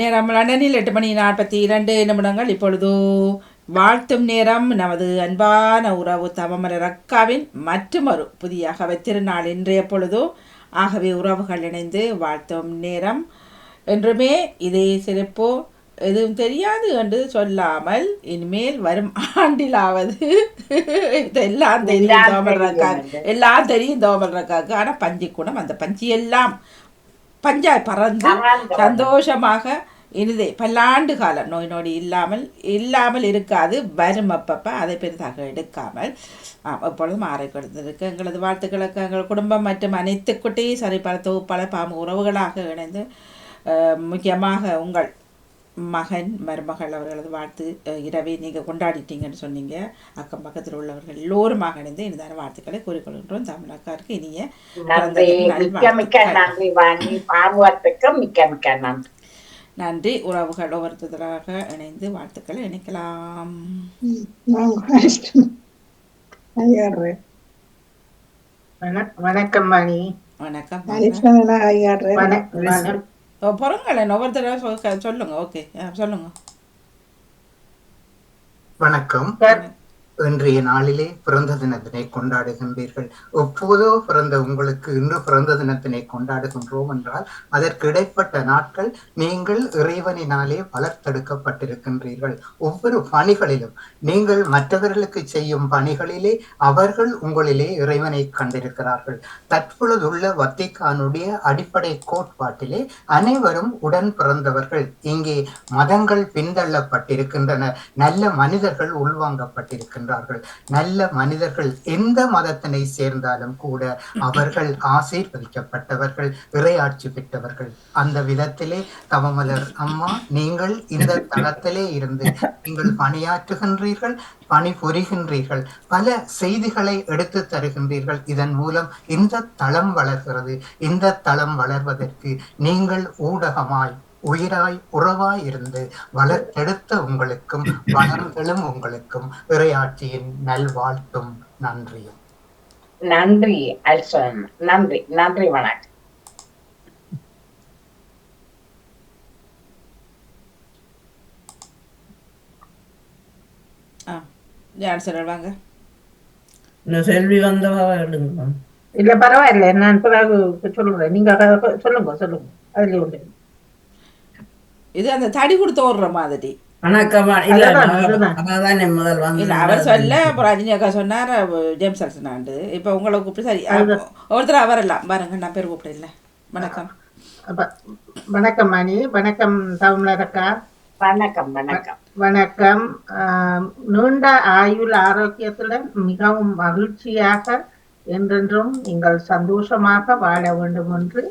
நேரம் லண்டனில் எட்டு மணி நாற்பத்தி இரண்டு நிமிடங்கள். இப்பொழுது வாழ்த்தும் நேரம் நமது அன்பான உறவு தவமலர் அக்காவின் மற்றொரு புதிய அகவை திருநாள் இன்றைய பொழுது. ஆகவே உறவுகள் இணைந்து வாழ்த்தும் நேரம். என்றுமே இதே சிறப்போ. எதுவும் தெரியாது என்று சொல்லாமல் இனிமேல் வரும் ஆண்டிலாவது இதெல்லாம் தெரியும் தோமல் ரக்கா எல்லாம் தெரியும் தோமல் ரக்காக்கு ஆனால் பஞ்சு குணம் அந்த பஞ்சு எல்லாம் பஞ்சாய் பறந்து சந்தோஷமாக இனிதே. பல்லாண்டு காலம் நோய் நொடி இல்லாமல் இல்லாமல் இருக்காது. வரும் அப்பப்போ. அதை பெரிதாக எடுக்காமல். எப்பொழுதும் ஆரோக்கியத்திற்கு எங்களது வாழ்த்துக்களுக்கு எங்கள் குடும்பம் மற்றும் அனைத்து சரி பல தொகுப்பாளர் பாம்பு உறவுகளாக இணைந்து முக்கியமாக உங்கள் மகன் மருமகள் அவர்களது வாழ்த்து இரவை நீங்கள் கொண்டாடிட்டீங்கன்னு சொன்னீங்க. அக்கம் பக்கத்தில் உள்ளவர்கள் எல்லோருமாக இணைந்து இனிதான வாழ்த்துக்களை கூறிக்கொள்கின்றோம். தமிழக்காருக்கு இனிய நன்றி. பிறந்த மிக்க மிக்க நல்வாழ்த்துக்கள். நன்றி. வாணி பாமுகத்துக்கு மிக்க மிக்க நன்றி. நன்றி. உறவுகள் ஒவ்வொருத்தராக இணைந்து வாழ்த்துக்களை இணைக்கலாம். வணக்கம் வாணி வணக்கம். பொறுங்களேன் ஒவ்வொருத்தராக சொல்~ சொல்லுங்க. ஓகே சொல்லுங்க. வணக்கம். இன்றைய நாளிலே பிறந்த தினத்தினை கொண்டாடுகின்றீர்கள். எப்போதோ பிறந்த உங்களுக்கு இன்று பிறந்த தினத்தினை கொண்டாடுகின்றோம் என்றால் அதற்கு இடைப்பட்ட நாட்கள் நீங்கள் இறைவனினாலே வளர்த்தெடுக்கப்பட்டிருக்கின்றீர்கள். ஒவ்வொரு பணிகளிலும் நீங்கள் மற்றவர்களுக்கு செய்யும் பணிகளிலே அவர்கள் உங்களிலே இறைவனை கண்டிருக்கிறார்கள். தற்பொழுதுள்ள வத்திக்கானுடைய அடிப்படை கோட்பாட்டிலே அனைவரும் உடன் பிறந்தவர்கள். இங்கே மதங்கள் பின்தள்ளப்பட்டிருக்கின்றன. நல்ல மனிதர்கள் உள்வாங்கப்பட்டிருக்கின்றார்கள் நல்ல மனிதர்கள் எந்த மதத்தினை சேர்ந்தாலும் கூட அவர்கள் ஆசீர்வதிக்கப்பட்டவர்கள் இறையாட்சி பெற்றவர்கள். அந்த விதத்திலே தவமலர் அம்மா நீங்கள் இந்த தளத்திலே இருந்து நீங்கள் பணியாற்றுகின்றீர்கள் பணி புரிகின்றீர்கள் பல செய்திகளை எடுத்து தருகின்றீர்கள். இதன் மூலம் இந்த தளம் வளர்கிறது. இந்த தளம் வளர்வதற்கு நீங்கள் ஊடகமாய் உயிராய் உறவாய் இருந்து வளர்த்தெடுத்த உங்களுக்கும் வளர்களும் உங்களுக்கும் இறையாட்சியின் நல்வாழ்த்தும். நன்றியும் நன்றி அல்சன் நன்றி நன்றி வணக்கம். வாங்க. இந்த செல்வி வந்தவா எடுங்க இல்ல பரவாயில்ல. நான் பிறகு சொல்லுறேன் நீங்க சொல்லுங்க சொல்லுங்க. அதுல உண்டு. இது அந்த தடி கொடுத்து ஓடுற மாதிரி. வணக்கமா அவர் சொல்ல அப்புறம் ரஜினி அக்கா சொன்னார் ஜேம்ஸ் அல்சனாண்டு இப்போ உங்களை கூப்பிட்டு சரி ஒருத்தர் வரலாம் பாருங்க நான் பேர் கூப்பிடல. வணக்கம். அப்ப- வணக்கம் மணி. வணக்கம் தமிழரக்கா வணக்கம் வணக்கம். வணக்கம். ஆம், நீண்ட ஆயுள் ஆரோக்கியத்துடன் மிகவும் மகிழ்ச்சியாக என்றென்றும் நீங்கள் சந்தோஷமாக வாழ வேண்டும் என்று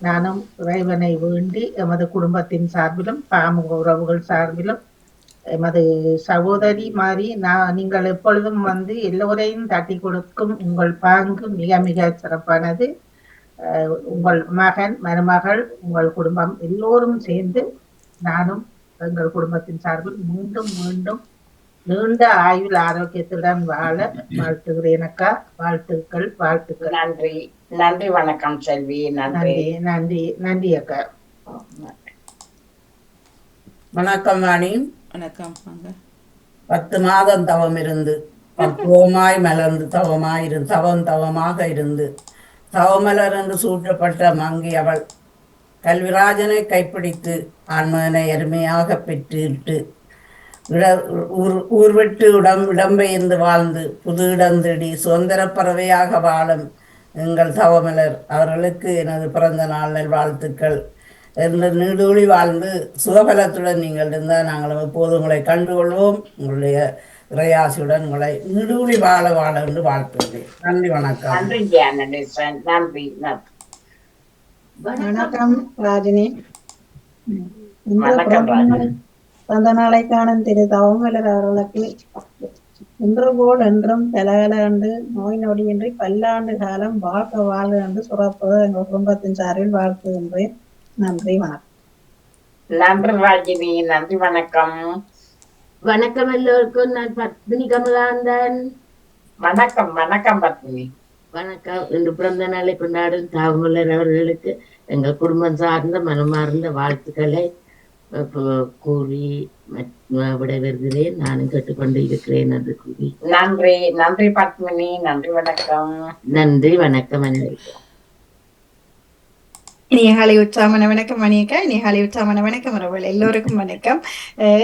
நானும் இறைவனை வேண்டி எமது குடும்பத்தின் சார்பிலும் பாமுக உறவுகள் சார்பிலும் எமது சகோதரி மாதிரி நான் நீங்கள் எப்பொழுதும் வந்து எல்லோரையும் தட்டி கொடுக்கும் உங்கள் பாங்கு மிக மிக சிறப்பானது. உங்கள் மகன் மருமகள் உங்கள் குடும்பம் எல்லோரும் சேர்ந்து நானும் எங்கள் குடும்பத்தின் சார்பில் மீண்டும் மீண்டும் நீண்ட ஆயுள் ஆரோக்கியத்துடன் வாழ வாழ்த்துகிறேன் அக்கா. வாழ்த்துக்கள் வாழ்த்துக்கள். நன்றி. நன்றி வணக்கம் செல்வி. நன்றி. நன்றி நன்றி அக்கா. வணக்கம் ராணி வணக்கம் வாங்க. பத்து மாதம் தவம் இருந்து பக்குவமாய் மலர்ந்து தவமாய் இருந்து தவம் தவமாக இருந்து தவமலர் என்று சூட்டப்பட்ட மங்கி அவள் கல்விராஜனை கைப்பிடித்து ஆன்மகனை அருமையாக பெற்றிட்டு இட ஊர் ஊர் விட்டு இடம் இடம்பெயர்ந்து வாழ்ந்து புது இடம் தேடி சுதந்திர பறவையாக வாழும் எங்கள் தவமலர். அவர்களுக்கு எனது பிறந்த நாள் நல்வாழ்த்துக்கள் என்று நீடூழி வாழ்ந்து சுகபலத்துடன் நீங்கள் இருந்தால் நாங்கள் எப்போது உங்களை கண்டுகொள்வோம்? உங்களுடைய இறையாசியுடன் உங்களை நீடூழி வாழ வாழ என்று வாழ்த்துகிறேன். நன்றி வணக்கம். நன்றி வணக்கம் ராஜினி. வணக்கம், பிறந்த நாள்- பிறந்த நாளை காணும் திரு தவமலர் அவர்களுக்கு இன்று போல் என்றும் என்று நோய் நொடியின்றி பல்லாண்டு காலம் வாழ்க வாழ்க என்று சுரப்பது எங்கள் குடும்பத்தின் சார்பில் வாழ்த்துகின்றேன் நன்றி வணக்கம். நன்றி ராஜினி நன்றி வணக்கம். வணக்கம் எல்லோருக்கும். நான் பத்மினி கமலாந்தன் வணக்கம் வணக்கம் பத்மினி. வணக்கம். இன்று பிறந்த நாளை கொண்டாடும் தாமலர் அவர்களுக்கு எங்கள் குடும்பம் சார்ந்த மனமார்ந்த வாழ்த்துக்களை கூறி விடைபெறுகிறேன் நானும் கேட்டுக்கொண்டு இருக்கிறேன் என்று கூறி. நன்றி. நன்றி பத்மினி. நன்றி வணக்கம். நன்றி வணக்கம் அனைவருக்கும் இனிய காலை உற்சாகமான வணக்கம் மணியக்கா இனிய காலை உற்சாகமான வணக்கம் உறவுகள் எல்லோருக்கும் வணக்கம்.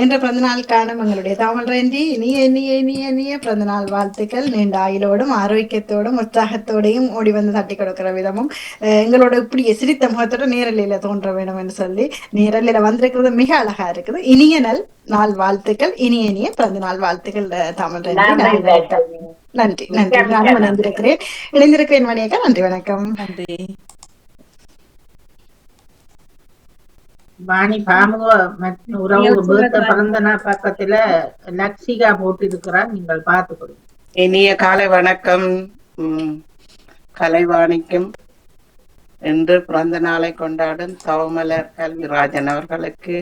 இன்று பிறந்த நாள் காணும் எங்களுடைய தமிழ் ரேண்டி இனிய இனிய இனிய இனிய பிறந்த நாள் வாழ்த்துக்கள். நீண்ட ஆயுளோடும் ஆரோக்கியத்தோடும் உற்சாகத்தோடையும் ஓடி வந்து தட்டி கொடுக்கிற விதமும் எங்களோட இப்படி சிரித்த முகத்தோட நேரலையில தோன்ற வேண்டும் என்று சொல்லி நேரலையில வந்திருக்கிறது மிக அழகா இருக்குது. இனிய நல் நாள் வாழ்த்துக்கள். இனிய இனிய பிறந்த நாள் வாழ்த்துக்கள் தமிழ் ரேண்டி. நன்றி நன்றி. நானும் இணைந்திருக்கிறேன். இணைந்திருக்கிறேன் மணியக்கா நன்றி வணக்கம். நன்றி. வாணி பாமுக மற்றும் உறவு வீட்டு பிறந்த நாள் பக்கத்துல லக்ஷிகா போட்டிருக்கிறா நீங்கள் பார்த்து கொடுங்க இனிய காலை வணக்கம். கலைவாணிக்கும் இன்று பிறந்த நாளை கொண்டாடும் தவமலர் கல்விராஜன் அவர்களுக்கு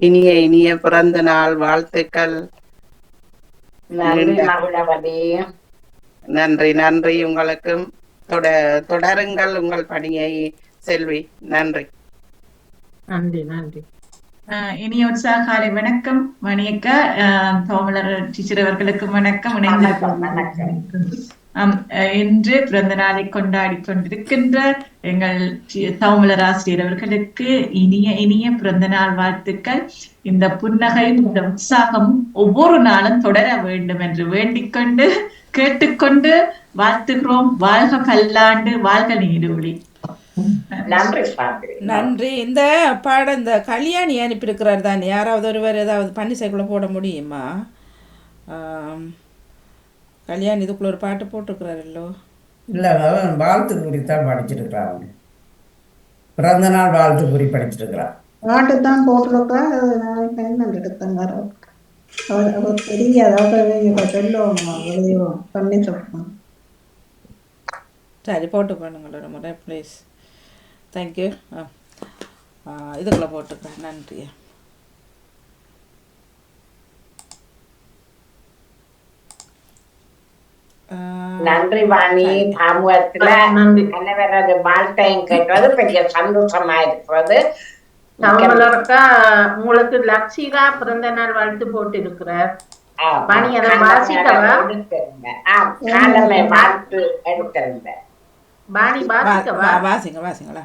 இனிய இனிய பிறந்த நாள் வாழ்த்துக்கள். நன்றி நன்றி. உங்களுக்கும் தொட தொடருங்கள் உங்கள் பணியை செல்வி. நன்றி. நன்றி நன்றி. ஆஹ் இனிய உற்சாக காலை வணக்கம். மணியக்கா ஆஹ் தோமலர் டீச்சர் அவர்களுக்கும் வணக்கம். இன்று பிறந்த நாளை கொண்டாடி கொண்டிருக்கின்ற எங்கள் தவமலர் ஆசிரியர் அவர்களுக்கு இனிய இனிய பிறந்த நாள் வாழ்த்துக்கள். இந்த புன்னகையும் இந்த உற்சாகம் ஒவ்வொரு நாளும் தொடர வேண்டும் என்று வேண்டிக் கொண்டு கேட்டுக்கொண்டு வாழ்த்துகிறோம். வாழ்க பல்லாண்டு வாழ்க நீடூழி நன்றி நன்றி. இந்த பாடம் இந்த கல்யாணி அனுப்பியிருக்கிறார் தான்? யாராவது ஒருவர் ஏதாவது பண்ணி சைக்குள்ள போட முடியுமா. கல்யாணி இதுக்குள்ள ஒரு பாட்டு போட்டிருக்கிறாரல்லோ. இல்ல அவன் வாழ்த்து குறித்தான் படிச்சிருக்கிறான் அவன். பிறந்த நாள் வாழ்த்து குறி படிச்சிருக்கிறான். பாட்டு தான் போட்டிருக்கா அது நாளைக்கு என்ன எடுத்தங்க அவர் அவர் தெரியாது அவர் சொல்லுவோம் எழுதிவோம் பண்ணி சொல்லுவோம். சரி போட்டு பண்ணுங்கள ஒரு முறை ப்ளீஸ் தேங்க்யூ இதுக்குள்ள போட்டுக்கிறேன் நன்றி நன்றி வாணி பாமுகத்துல நன்றி அனைவரது வாழ்த்தையும் கேட்வது பெரிய சந்தோஷமா இருக்கிறது தவமலர்க்கா உங்களுக்கு லக்ஷிகா பிறந்த நாள் வாழ்த்து போட்டிருக்கிறார் வாணி, அதை வாசிக்கவா? காலமே வாழ்த்து எடுத்திருந்தேன் பாணி வா- பாசிக்கவா வா- வாசிங்க வாசிங்களா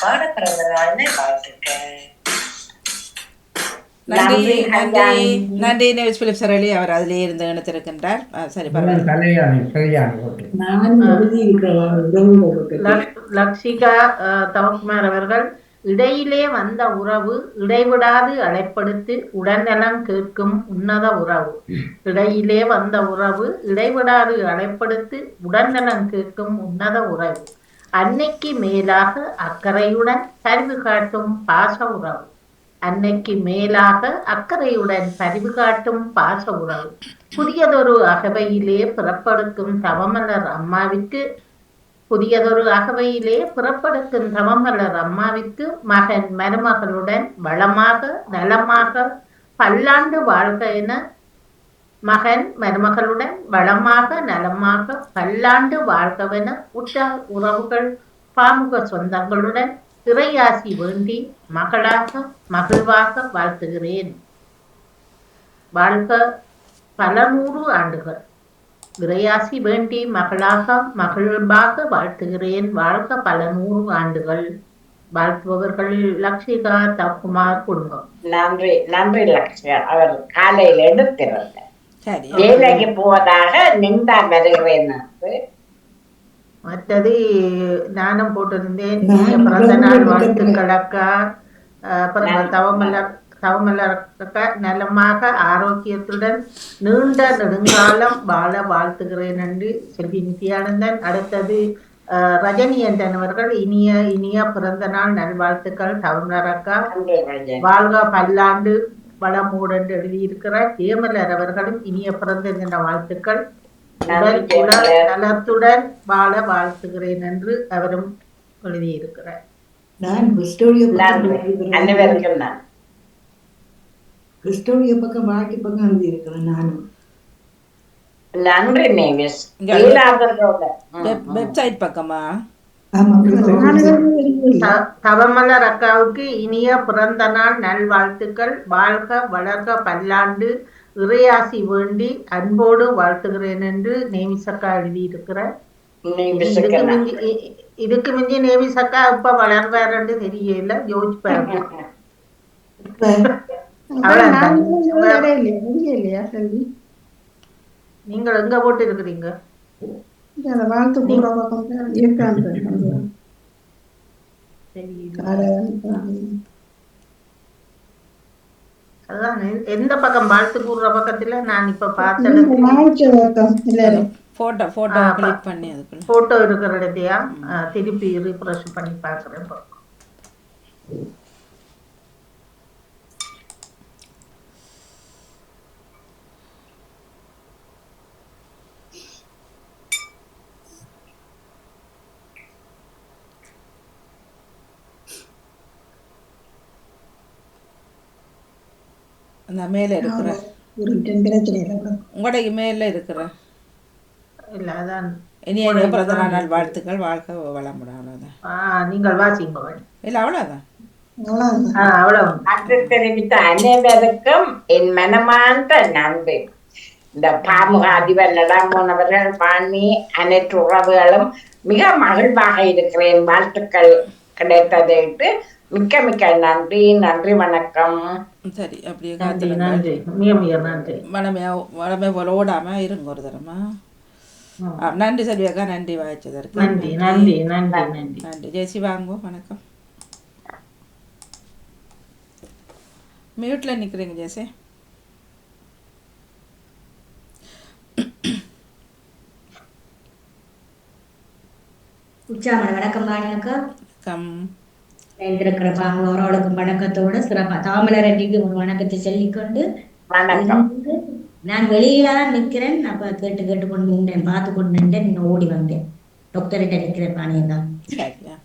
சிறப்பான பிறந்த நாள் வாழ்த்துக்கள் நன்றி நன்றி, நன்றி. கல்யாணி. நன்றி நேவிஸ் பிலிப் சரளி. அவர் அதிலே இருந்து இணைத்திருக்கின்றார் சரி லக்ஷிகா தவக்குமார் அவர்கள் இடையிலே வந்த உறவு இடைவிடாது அழைப்படுத்தி உடல்நலம் கேட்கும் உன்னத உறவு. இடையிலே வந்த உறவு இடைவிடாது அழைப்படுத்தி உடல்நலம் கேட்கும் உன்னத உறவு. அன்னைக்கு மேலாக அக்கறையுடன் பரிவு காட்டும் பாச உறவு. அன்னைக்கு மேலாக அக்கறையுடன் பரிவு காட்டும் பாச உறவு. புதியதொரு அகவையிலே பிறப்பெடுக்கும் தவமலர் அம்மாவிற்கு புதியதொரு அகவையிலே பிறப்படுக்கும் தவமலர் அம்மாவிற்கு மகன் மருமகளுடன் வளமாக நலமாக பல்லாண்டு வாழ்க என மகன் மருமகளுடன் வளமாக நலமாக பல்லாண்டு வாழ்கவென உற்றார் உறவுகள் பாமுக சொந்தங்களுடன் இறையாசி வேண்டி மகளாக மகிழ்வாக வாழ்த்துகிறேன். வாழ்க பல நூறு ஆண்டுகள். இறையாசி வேண்டி மகளாக மகிழ்வாக வாழ்த்துகிறேன். வாழ்க பல நூறு ஆண்டுகள். வாழ்த்துபவர்கள் லக்ஷிகா தக்குமார் குடும்பம். நன்றி நன்றி லட்சுமி அவர் காலையில் எடுத்திருந்தார் வேலைக்கு போவதாக நின்றான் வருகிறேன். மற்றது நானும் போட்டிருந்தேன். பிறந்த நாள் வாழ்த்துக்கள் அக்கா தவமலர் தவமலர் அக்கா நலமாக ஆரோக்கியத்துடன் நீண்ட நெடுங்காலம் வாழ வாழ்த்துகிறேன் என்று செல்வி நித்யானந்தன். அடுத்தது அஹ், ரஜினி என்றவர்கள் இனிய இனிய பிறந்த நாள் நல்வாழ்த்துக்கள். நன்றி ரஜன். வாழ்க பல்லாண்டு. வளமூடு என்று எழுதியிருக்கிறார். ஜெயமலர் அவர்களும் இனிய பிறந்த தின வாழ்த்துக்கள். உடல். நலத்துடன் வாழ வாழ்த்துகிறேன் என்று அவரும் எழுதியிருக்கிறார். நான் கிறிஸ்டோரிய பக்கம் வாழ்க்கை பக்கம் எழுதியிருக்கிறேன் நானும். நன்றி. வெப்சைட் பக்கமா? தவமலர் அக்காவுக்கு இனிய பிறந்த நாள் நல்வாழ்த்துக்கள். வாழ்க வளர்க பல்லாண்டு. இறையாசி வேண்டி அன்போடு வாழ்த்துகிறேன் என்று நேமிசக்கா எழுதியிருக்கிறார் இதுக்கு. மிஞ்சி நேமிசக்கா இப்ப வளர்வாருன்னு தெரியல செல்வி? நீங்கள் எங்க போட்டு இருக்கிறீங்க? வாழ்த்து இருக்கான்னு அதான் எ- எந்த பக்கம் வாழ்த்து கூறுற பக்கத்துல? நான் இப்ப பார்த்த இடத்துல வாழ்த்து பக்கம். இல்ல போட்டோ போட்டோ கிளிக் பண்ணி அதுக்குள்ள. போட்டோ இருக்கிற இடத்தையா? திருப்பி ரீஃப்ரெஷ் பண்ணி பார்க்குறேன். அந்த மேல இருக்கிற. ஒரு இல்லை உங்களுடைய மேல இருக்கிற. இல்ல அதான். இனிய பிறந்த நாள் வாழ்த்துக்கள் வாழ்க்கை வளமுடன் அவ்வளோதான் ஆ, நீங்கள் வாசிங்க. இல்லை அவ்வளோதான் அனைவருக்கும் என் மனமார்ந்த நன்றி. இந்த பாமுக அதிபர் நடாமோனவர்கள் பாணி அனைத்து உறவுகளும் மிக மகிழ்வாக இருக்கிறேன். வாழ்த்துக்கள் கிடைத்ததைட்டு மிக்க மிக்க நன்றி நன்றி வணக்கம். சரி அப்படியே நன்றி நன்றி. மிக மிக நன்றி. வளமையா வளமை போல ஓடாம இருங்க ஒரு தரமா நன்றி செல்வியக்கா நன்றி வாய்ச்சதற்கு. நன்றி நன்றி நன்றி நன்றி. நன்றி. ஜெயசி வாங்கோ வணக்கம். மியூட்ல நிக்கிறீங்க ஜெயசி உச்சாமன் வணக்கம் பாணியக்கா கம் இருக்கிற பாங்களோரோளுக்கும் வணக்கத்தோடு சிறப்பா தாமலரண்டிக்கு ஒரு வணக்கத்தை சொல்லிக்கொண்டு நான் வெளியில தான் நிக்கிறேன் அப்ப கேட்டு கேட்டு கொண்டு நின்றேன் பார்த்து கொண்டு நின்றேன் நீங்க ஓடி வந்தேன். டாக்டர்கிட்ட நிக்கிறேன் சரியா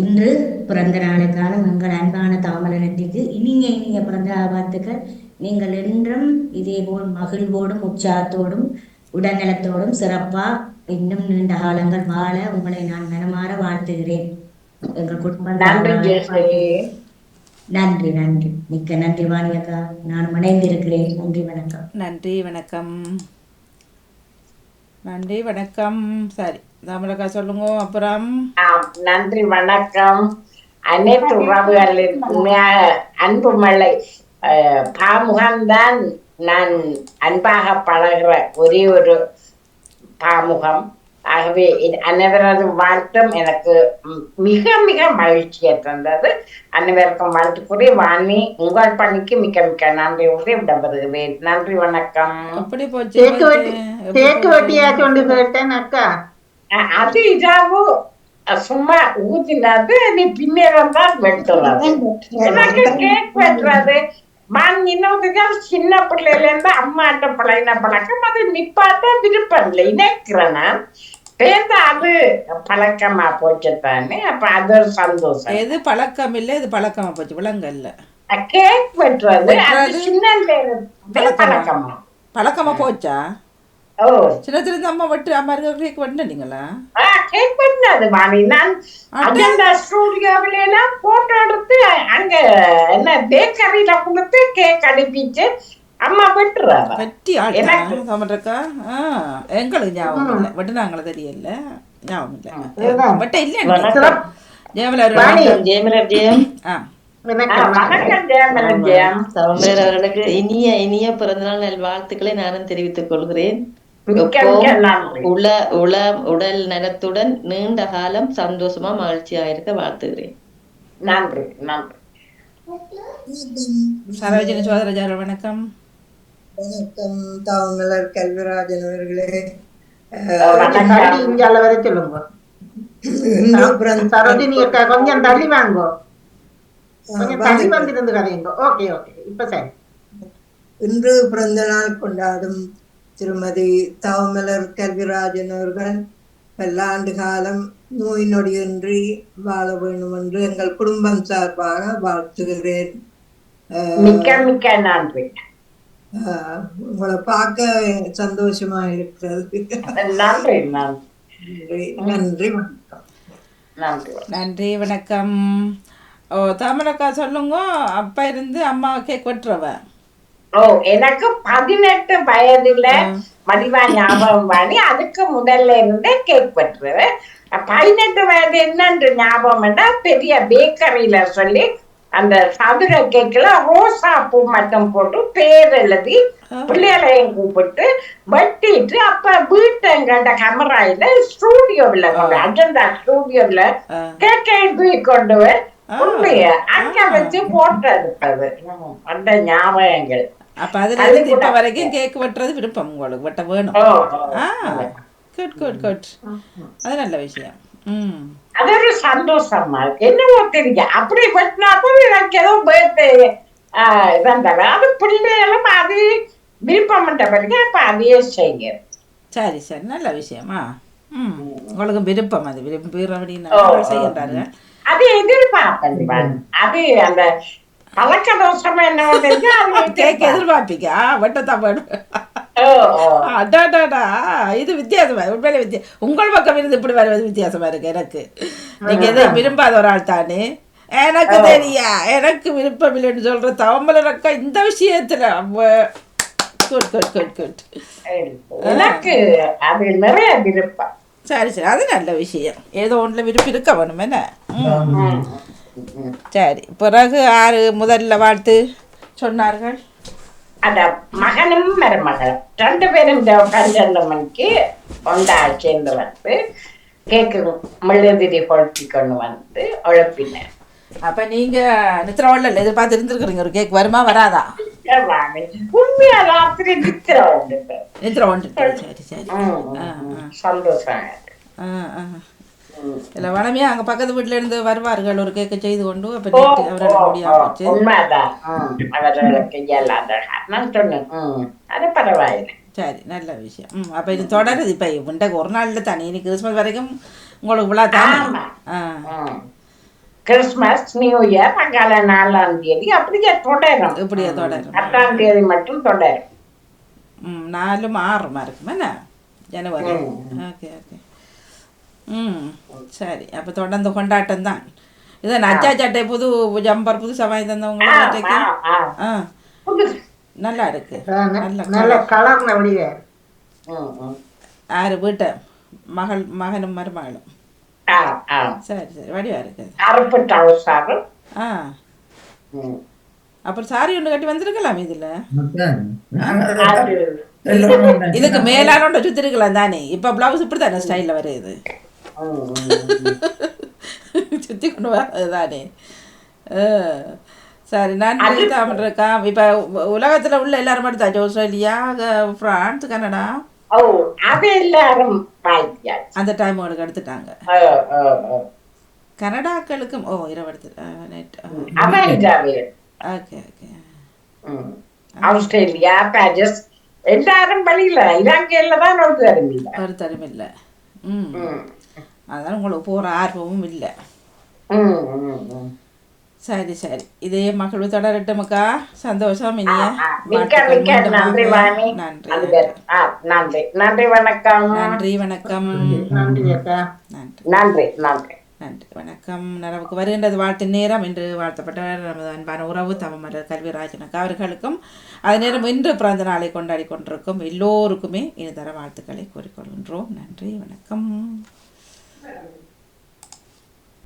இன்று பிறந்த நாளுக்கான உங்கள் அன்பான தாமலரண்டிக்கு இனிய இனிய பிறந்த நாள் வாழ்த்துக்கள். நீங்கள் என்றும் இதேபோல் மகிழ்வோடும் உற்சாகத்தோடும் உடல்நலத்தோடும் சிறப்பா இன்னும் நீண்ட காலங்கள் வாழ உங்களை நான் மனமாற வாழ்த்துகிறேன். எங்கள் குடும்பம் நன்றி நன்றி மிக்க நன்றி வாணியக்கா. நான் இணைந்திருக்கிறேன். நன்றி வணக்கம். நன்றி வணக்கம். நன்றி வணக்கம். சரி தமிழக்கா சொல்லுங்க அப்புறம்? நன்றி வணக்கம். அனைத்து உறவுகளின் உண்மையாக அன்பு மழை. பாமுகம்தான் நான் அன்பாக பழகுற ஒரே ஒரு பாமுகம். ஆகவே அனைவரது வாழ்த்தும் எனக்கு மிக மிக மகிழ்ச்சியை தந்தது அனைவருக்கும் வாழ்த்து கூறி வாணி. உங்கள் பணிக்கு மிக்க மிக்க நன்றி. கூறி விடப்படுகிறேன் நன்றி வணக்கம். எப்படி போச்சு தேக்கு வெட்டி தேக்கு வெட்டியா சொல்லி கேட்டேன் அக்கா? அது இதாவு அஹ் சும்மா ஊதினது நீ பின்னேறம் தான் வெட்டுறது எனக்கு கேக் வெட்டுறது. நான் இன்னொருதான் சின்ன பிள்ளையில இருந்து அம்மாட்ட பழகின பழக்கம் அது நிப்பாட்ட விருப்பம் இல்லை இணைக்கிறேன் அது பழக்கமா போச்சு தானே அப்ப அது ஒரு சந்தோஷம். எது பழக்கம் இல்லை இது பழக்கமா போச்சு? விலங்கல்ல. கேக் வெட்டுறது அது? சின்ன பழக்கமா. பழக்கமா. போச்சா? ஓ. சின்ன சின்ன அம்மா வெட்டு அம்மா இருக்க கேக் வெட்டினீங்களா கேக் பண்ணது மாமி. நான் அஜெண்டா ஸ்டூடியோவில எல்லாம் போட்டோ எடுத்து அங்க என்ன பேக்கரியில கொடுத்து கேக் அனுப்பிச்சு அம்மா வெட்டுறாங்க வெட்டி ஆட்டா தமிழக்கா ஆ எங்களுக்கு ஞாபகம் இல்லை. வெட்டினாங்களா தெரியல. ஞாபகம் இல்லை. வெட்ட இல்லை அவர்களுக்கு இனிய இனிய பிறந்தநாள் நல் வாழ்த்துக்களை நானும் தெரிவித்துக் கொள்கிறேன். உள உள உடல் நலத்துடன் நீண்ட காலம் சந்தோஷமா மகிழ்ச்சியா இருக்க வாழ்த்துகிறேன். நன்றி நன்றி. சரோஜினி சோதரஜார வணக்கம். வணக்கம் தாமலர் கல்விராஜன் அவர்களே. கொஞ்சம் தள்ளி இங்கால வரை சொல்லுங்க. சரோஜினி அக்கா கொஞ்சம் தள்ளி வாங்கோ. கொஞ்சம் தள்ளி. வந்திருந்து கதைங்க ஓகே ஓகே. இப்ப சரி. இன்று பிறந்த நாள் கொண்டாடும் திருமதி தவமலர் கல்விராஜன் அவர்கள். பல்லாண்டு காலம் நோய் நொடியின்றி வாழ வேண்டும் என்று எங்கள் குடும்பம் சார்பாக வாழ்த்துகிறேன். அஹ், மிக்க மிக்க நன்றி. அஹ், உங்களை பார்க்க சந்தோஷமா இருக்கிறது. நன்றி நன்றி. வணக்கம். நன்றி. வணக்கம். ஓ தாமரக்கா சொல்லுங்க அப்பா இருந்து அம்மா கேக் வெட்டுறவ ஓ எனக்கு பதினெட்டு வயதுல மதிவா ஞாபகம் வாடி அதுக்கு முதல்ல இருந்தே கேக் வெட்டுறது பதினெட்டு வயது என்னன்று ஞாபகம் பெரிய பேக்கரியில சொல்லி அந்த சதுர கேக்கில் ரோசா பூ மட்டும் போட்டு பேர் எழுதி பிள்ளைகளையும் கூப்பிட்டு வெட்டிட்டு அப்ப வீட்டு எங்கள்ட கமராயில ஸ்டூடியோவில் கொண்டு அஜந்தா ஸ்டூடியோவில் கேக்கை கொண்டு உண்மைய அங்க வச்சு போட்டோ எடுத்தது ம், அந்த ஞாபகங்கள். அப்ப அதுல இருந்து இப்ப வரைக்கும் கேக் வெட்டுறது விருப்பம் உங்களுக்கு. வெட்ட வேணும். குட் குட் குட் அது நல்ல விஷயம். ம். அது ஒரு சந்தோஷமா இருக்கு என்னவோ தெரியும் அப்படி வெட்டினா கூட எனக்கு ஏதோ பர்த்டே இருந்தாங்க அது பிள்ளைகளும் அது விருப்பம் பிறகு அப்ப அதையே செய்ய சரி சரி நல்ல விஷயமா ம் உங்களுக்கு விருப்பம் அது விரும்புகிற அப்படின்னு. செய்கின்றார்கள் அது எதிர்பார்ப்பேன். அது அந்த பழக்க தோஷம் என்ன எதிர்பார்ப்பீங்க வெட்டத்தான் ஓ. அடாடாடா இது வித்தியாசமா உண்மையிலே வித்தியா உங்கள் பக்கம் இருந்து இப்படி வருவது வித்தியாசமா இருக்கு எனக்கு. நீங்க எதை விரும்பாத ஒரு ஆள் தானே? எனக்கு தெரியா எனக்கு விருப்பம் இல்லைன்னு சொல்ற தவம்பலரக்கா இந்த விஷயத்துல. குட் குட் குட் குட் எனக்கு நிறைய விருப்பம். சரி சரி. அது நல்ல விஷயம். ஏதோ ஒன்றுல விருப்பம் இருக்க வேணும் என்ன. சரி பிறகு ஆறு முதல்ல வாழ்த்து சொன்னார்கள்? அந்த மகனும் மருமகளும். ரெண்டு பேரும் இந்த பன்னெண்டு மணிக்கு ஒன்றா சேர்ந்து வந்து கேக்கு மெழுதிரி கொளுத்தி கொண்டு வந்து உழப்பினேன் அப்ப நீங்க நித்திரவள்ள எதிர்பார்த்து இருந்திருக்கிறீங்க. ஒரு கேக் வருமா வராதா? உண்மையா ராத்திரி நித்திர வந்து நித்திர ஒன்று சரி. சரி சந்தோஷம் ஆ ஆ. இல்லை வளமையா அங்க பக்கத்து வீட்டுல இருந்து வருவார்கள் ஒரு கேக்கு செய்து கொண்டு அப்ப நேற்று அவரோட முடியா போச்சு. சரி நல்ல விஷயம். ம் அப்ப இது தொடருது. இப்ப உண்டக்கு ஒரு நாள்ல தானே இனி கிறிஸ்மஸ் வரைக்கும் உங்களுக்கு விழா தானே. ஆ. கிறிஸ்மஸ் நியூ இயர் பங்காள நாலாம் தேதி அப்படியே தொடரும். இப்படியே தொடரும். பத்தாம் தேதி மட்டும் தொடரும். ம் நாலும் ஆறுமா இருக்கும் என்ன? ஜனவரி. Okay okay. ம் சரி. அப்போ தொடர்ந்து கொண்டாட்டம் தான். இதை நச்சா சட்டை புது ஜம்பர் புதுசாக வாங்கி தந்தவங்க சட்டைக்கு ஆ நல்லா இருக்கு. நல்ல. கலர். யாரு வீட்டை. மகள் மகனும் மருமகளும். ஆ ஆ. சரி சரி. வடிவா இருக்கு. ஆ. அப்புறம் சாரி ஒன்று கட்டி வந்திருக்கலாம் இதுல? இதுக்கு மேலான ஒன்று சுத்திருக்கலாம் தானே. இப்போ பிளவுஸ் இப்படி தானே ஸ்டைலில் வருது? சுத்தி கொண்டு தானே. சரி நன்றி தாமரக்கா இப்போ உலகத்துல உள்ள எல்லாரும் எடுத்தாச்சு ஆஸ்திரேலியா அஹ், பிரான்ஸ் கனடா எல்லாரும் அந்த டைம் உங்களுக்கு எடுத்துட்டாங்க. கனடாக்களுக்கும் ஓ இரவு எடுத்து ஓகே ஓகே. ஆஸ்திரேலியா பாரிஸ் எல்லாரும் வழியில இலங்கையில தான் ஒரு தருமில்ல ஒருத்தரும் இல்லை ம் அதான் உங்களுக்கு போகிற ஆர்வமும் இல்லை. சரி சரி. இதே மகிழ்வு தொடரட்டுமக்கா சந்தோஷம். நன்றி வாணி நன்றி வணக்கம். நன்றி வணக்கம். நன்றி அக்கா. நன்றி. நன்றி நன்றி. வணக்கம். நரவுக்கு வருகின்றது வாழ்த்து நேரம். என்று வாழ்த்தப்பட்டவர் நமது அன்பான உறவு தமிழர் கல்விராஜனுக்கு அவர்களுக்கும் அது நேரம் இன்று பிறந்த நாளை கொண்டாடி கொண்டிருக்கும் எல்லோருக்குமே இனிதர வாழ்த்துக்களை கூறிக்கொள்கின்றோம். நன்றி வணக்கம். Hello.